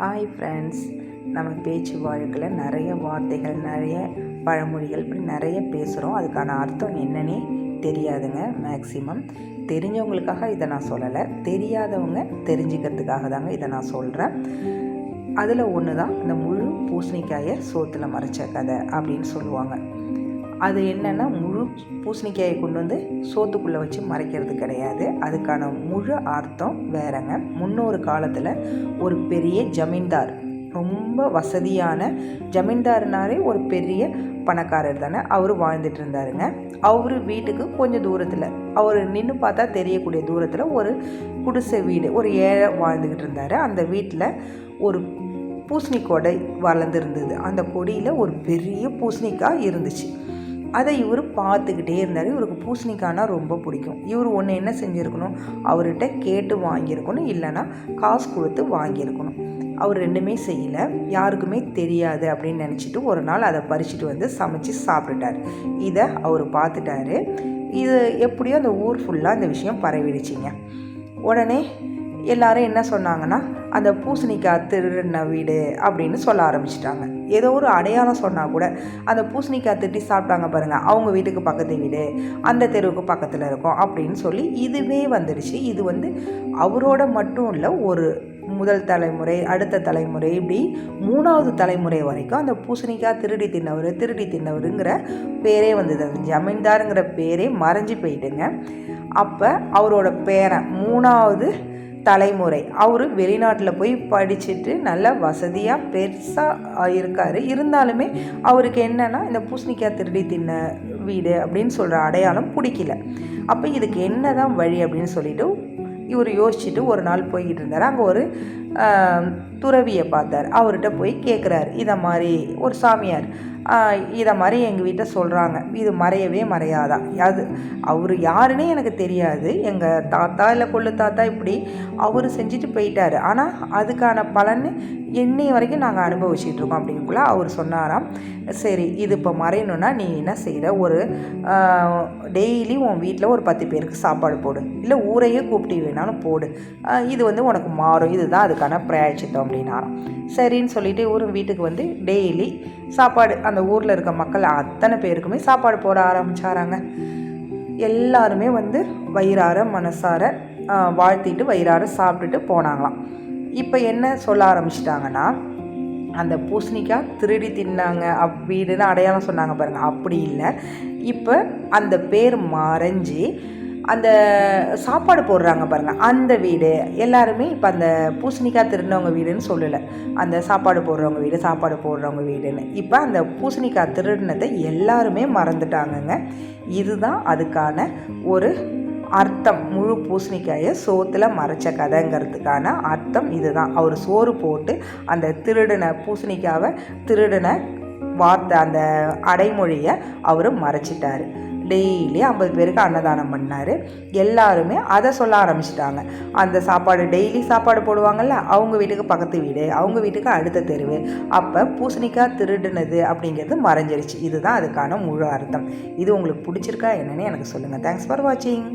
Hi friends நம்ம பேச்சு வழக்கில் நிறைய வார்த்தைகள் நிறைய பழமொழிகள் இப்படி நிறைய பேசுகிறோம் அதுக்கான அர்த்தம் என்னன்னே தெரியாதுங்க மேக்சிமம் தெரிஞ்சவங்களுக்காக இதை நான் சொல்லலை. தெரியாதவங்க தெரிஞ்சுக்கிறதுக்காக தாங்க இதை நான் சொல்கிறேன் அதில் ஒன்று தான் இந்த முழு பூசணிக்காயை சோத்தில் மறைச்ச கதை அப்படின்னு சொல்லுவாங்க. அது என்னென்னா முழு பூசணிக்காயை கொண்டு வந்து சோத்துக்குள்ளே வச்சு மறைக்கிறது கிடையாது. அதுக்கான முழு அர்த்தம் வேறங்க. முன்னொரு காலத்தில் ஒரு பெரிய ஜமீன்தார் ரொம்ப வசதியான ஜமீன்தார்னாலே ஒரு பெரிய பணக்காரர் தானே அவர் வாழ்ந்துட்டு இருந்தாருங்க. அவர் வீட்டுக்கு கொஞ்சம் தூரத்தில் அவர் நின்று பார்த்தா தெரியக்கூடிய தூரத்தில் ஒரு குடிசை வீடு ஒரு ஏழை வாழ்ந்துக்கிட்டு இருந்தார். அந்த வீட்டில் ஒரு பூசணி வளர்ந்துருந்தது. அந்த கொடியில் ஒரு பெரிய பூசணிக்காய் இருந்துச்சு. அதை இவர் பார்த்துக்கிட்டே இருந்தார். இவருக்கு பூசணிக்காய்னா ரொம்ப பிடிக்கும். இவர் ஒன்று என்ன செஞ்சுருக்கணும்? அவர்கிட்ட கேட்டு வாங்கியிருக்கணும். இல்லைன்னா காசு கொடுத்து வாங்கியிருக்கணும். அவர் ரெண்டுமே செய்யலை. யாருக்குமே தெரியாது அப்படின்னு நினச்சிட்டு ஒரு நாள் அதை பறிச்சுட்டு வந்து சமைச்சு சாப்பிட்டுட்டார். இதை அவர் பார்த்துட்டாரு. இது எப்படியோ அந்த ஊர் ஃபுல்லாக அந்த விஷயம் பரவிடுச்சிங்க. உடனே எல்லாரும் என்ன சொன்னாங்கன்னா அந்த பூசணிக்காய் திருடின வீடு அப்படின்னு சொல்ல ஆரம்பிச்சிட்டாங்க. ஏதோ ஒரு அடையாளம் சொன்னால் கூட அந்த பூசணிக்காய் திட்டி சாப்பிட்டாங்க பாருங்கள் அவங்க வீட்டுக்கு பக்கத்து வீடு அந்த தெருவுக்கு பக்கத்தில் இருக்கும் அப்படின்னு சொல்லி இதுவே வந்துடுச்சு இது வந்து அவரோட மட்டும் இல்லை ஒரு முதல் தலைமுறை அடுத்த தலைமுறை இப்படி மூணாவது தலைமுறை வரைக்கும் அந்த பூசணிக்காய் திருடி தின்னவர் திருடி தின்னவருங்கிற பேரே வந்தது. அந்த ஜமீன்தாருங்கிற பேரே மறைஞ்சு போயிட்டுங்க. அப்போ அவரோட பேரன் மூணாவது தலைமுறை. அவர் வெளிநாட்டில் போய் படிச்சுட்டு நல்ல வசதியாக பெருசாக இருக்கார் இருந்தாலுமே அவருக்கு என்னென்னா இந்த பூசணிக்காய் திருடி தின்ன வீடு அப்படின்னு சொல்கிற அடையாளம் பிடிக்கல. அப்போ இதுக்கு என்ன தான் வழி அப்படின்னு சொல்லிட்டு இவர் யோசிச்சுட்டு ஒரு நாள் போய்கிட்டு இருந்தார். அங்கே ஒரு துறவியை பார்த்தார். அவர்கிட்ட போய் கேட்குறாரு இதை மாதிரி ஒரு சாமியார் இதை மாதிரி எங்கள் வீட்டை சொல்கிறாங்க இது மறையவே மறையாதா? அது அவர் யாருன்னே எனக்கு தெரியாது. எங்கள் தாத்தா இல்லை கொள்ளு தாத்தா இப்படி அவர் செஞ்சுட்டு போயிட்டார். ஆனால் அதுக்கான பலன் இன்னி வரைக்கும் நாங்கள் அனுபவிச்சுட்டு இருக்கோம் அப்படிங்குள்ள அவர் சொன்னாராம். சரி இது இப்போ மறையணுன்னா நீ என்ன செய்கிற ஒரு டெய்லி உன் வீட்டில் ஒரு பத்து பேருக்கு சாப்பாடு போடு. இல்லை ஊரையே கூப்பிட்டு வேணாலும் போடு. இது வந்து உனக்கு மாறும். இதுதான் அதுக்கான பிராயச்சித்தம் அப்படின்னாராம். சரின்னு சொல்லிட்டு ஒரு வீட்டுக்கு வந்து டெய்லி சாப்பாடு அந்த ஊரில் இருக்க மக்கள் அத்தனை பேருக்குமே சாப்பாடு போட ஆரம்பிச்சாராங்க. எல்லாருமே வந்து வயிறார மனசார வாழ்த்திட்டு வயிறார சாப்பிட்டுட்டு போனாங்களாம். இப்போ என்ன சொல்ல ஆரம்பிச்சிட்டாங்கன்னா அந்த பூசணிக்காய் திருடி தின்னாங்க அப்படின்னு அடையாளம் சொன்னாங்க பாருங்கள் அப்படி இல்லை. இப்போ அந்த பேர் மறைஞ்சி அந்த சாப்பாடு போடுறாங்க பாருங்கள் அந்த வீடு. எல்லாருமே இப்போ அந்த பூசணிக்காய் திருடினவங்க வீடுன்னு சொல்லலை. அந்த சாப்பாடு போடுறவங்க வீடு சாப்பாடு போடுறவங்க வீடுன்னு. இப்போ அந்த பூசணிக்காய் திருடினதை எல்லாருமே மறந்துட்டாங்கங்க. இதுதான் அதுக்கான ஒரு அர்த்தம். முழு பூசணிக்காயை சோத்தில் மறைச்ச கதைங்கிறதுக்கான அர்த்தம் இதுதான். அவர் சோறு போட்டு அந்த திருடின பூசணிக்காவை திருடின வார்த்தை அந்த அடைமொழியை அவர் மறைச்சிட்டார். டெய்லி ஐம்பது பேருக்கு அன்னதானம் பண்ணார். எல்லாருமே அதை சொல்ல ஆரம்பிச்சிட்டாங்க. அந்த சாப்பாடு டெய்லி சாப்பாடு போடுவாங்கள்ல அவங்க வீட்டுக்கு பக்கத்து வீடு அவங்க வீட்டுக்கு அடுத்த தெருவு. அப்போ பூசணிக்காய் திருடுனது அப்படிங்கிறது மறைஞ்சிருச்சு. இதுதான் அதுக்கான முழு அர்த்தம். இது உங்களுக்கு பிடிச்சிருக்கா என்னென்னு எனக்கு சொல்லுங்கள் தேங்க்ஸ் ஃபார் வாட்சிங்